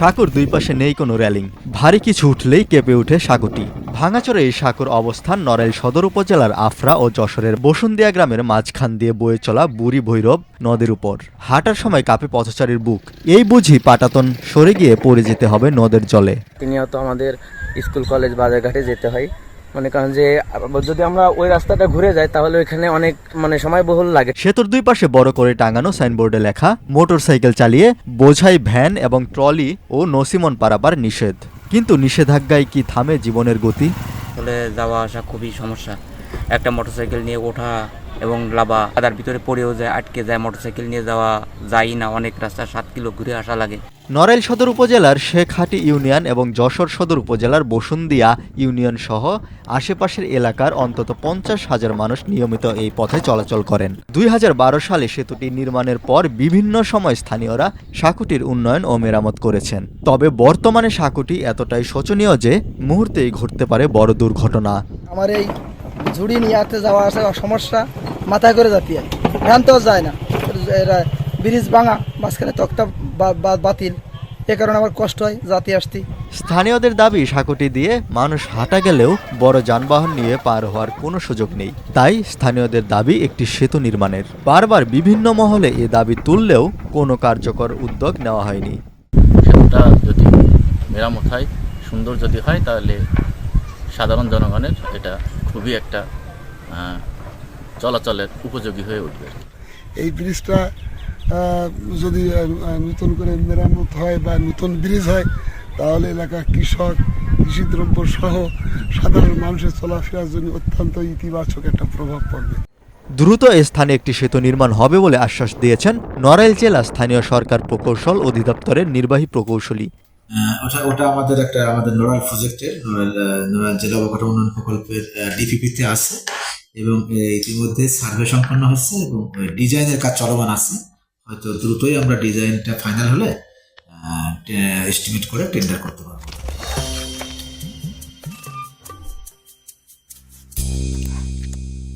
সাঁকুর দুই পাশে নেই কোনো র্যালিং ভারী কিছু উঠলেই কেঁপে ওঠে সাঁকুটি ভাঙাচরে এই সাঁকুর অবস্থান নড়াইল সদর উপজেলার আফরা ও যশোরের বসুন্দিয়া গ্রামের মাঝখান দিয়ে বয়ে চলা বুড়ি ভৈরব নদের উপর। হাঁটার সময় কাঁপে পথচারীর বুক। এই বুঝি পাটাতন সরে গিয়ে পড়ে যেতে হবে নদের জলে। প্রতিনিয়ত আমাদের স্কুল, কলেজ, বাজারঘাটে যেতে হয়। মনে কারণ যে যদি আমরা ওই রাস্তাটা ঘুরে যাই তাহলে ওইখানে অনেক মানে সময়বহুল লাগে। সেতুর দুই পাশে বড় করে টাঙানো সাইনবোর্ডে লেখা মোটরসাইকেল চালিয়ে বোঝাই ভ্যান এবং ট্রলি ও নসিমন পারাবার নিষেধ। কিন্তু নিষেধাজ্ঞায় কি থামে জীবনের গতি? ফলে যাওয়া আসা খুবই সমস্যা। একটা মোটরসাইকেল নিয়ে ওঠা এবং লাভা আদার ভিতরে পড়েও যায় আটকে যায় মোটরসাইকেল নিয়ে যাওয়া যায় না অনেক রাস্তা সাত কিলো ঘুরে আসা লাগে। নড়াইল সদর উপজেলার শেখহাটি ইউনিয়ন এবং যশোর সদর উপজেলার বসুন্দিয়া ইউনিয়ন সহ আশেপাশের এলাকার অন্তত পঞ্চাশ হাজার মানুষ নিয়মিত এই পথে চলাচল করেন। দুই হাজার বারো সালে সেতুটি নির্মাণের পর বিভিন্ন সময় স্থানীয়রা সাঁকুটির উন্নয়ন ও মেরামত করেছেন। তবে বর্তমানে সাঁকুটি এতটাই শোচনীয় যে মুহূর্তেই ঘটতে পারে বড় দুর্ঘটনা। আমার এই ঝুড়ি নিয়ে আসতে যাওয়া আসা সমস্যা মাথায় করে যাতে হয় ভ্রান্তও যায় না। এরা ব্রিজ ভাঙা মাঝখানে তক্তা বা- বা- বাতিল। এ কারণে আমার কষ্ট হয় যাতে আসতে। স্থানীয়দের দাবি সাঁকুটি দিয়ে মানুষ হাঁটা গেলেও বড় যানবাহন নিয়ে পার হওয়ার কোনো সুযোগ নেই। তাই স্থানীয়দের দাবি একটি সেতু নির্মাণের। বারবার বিভিন্ন মহলে এ দাবি তুললেও কোনো কার্যকর উদ্যোগ নেওয়া হয়নি। সেতুটা যদি মেরামত হয় সুন্দর যদি হয় তাহলে সাধারণ জনগণের এটা খুবই একটা চলাচলের উপযোগী হয়ে উঠবে। এই ব্রিজটা যদি নতুন করে মেরামত হয় বা নতুন ব্রিজ হয় তাহলে এলাকার কৃষক কৃষিদ্রব্য সহ সাধারণ মানুষের চলাফেরার জন্য অত্যন্ত ইতিবাচক একটা প্রভাব পড়বে। দ্রুত এ স্থানে একটি সেতু নির্মাণ হবে বলে আশ্বাস দিয়েছেন নড়াইল জেলা স্থানীয় সরকার প্রকৌশল অধিদপ্তরের নির্বাহী প্রকৌশলী। ওটা ওটা আমাদের একটা আমাদের নোরাল প্রজেক্টের, নোরাল নোরাল জেলা অবকাঠামো উন্নয়ন প্রকল্পের ডিপিপিতে আছে এবং ইতিমধ্যে সার্ভে সম্পন্ন হচ্ছে এবং ডিজাইনের কাজ চলমান আছে। হয়তো দ্রুতই আমরা ডিজাইনটা ফাইনাল হলে এস্টিমেট করে টেন্ডার করতে পারব।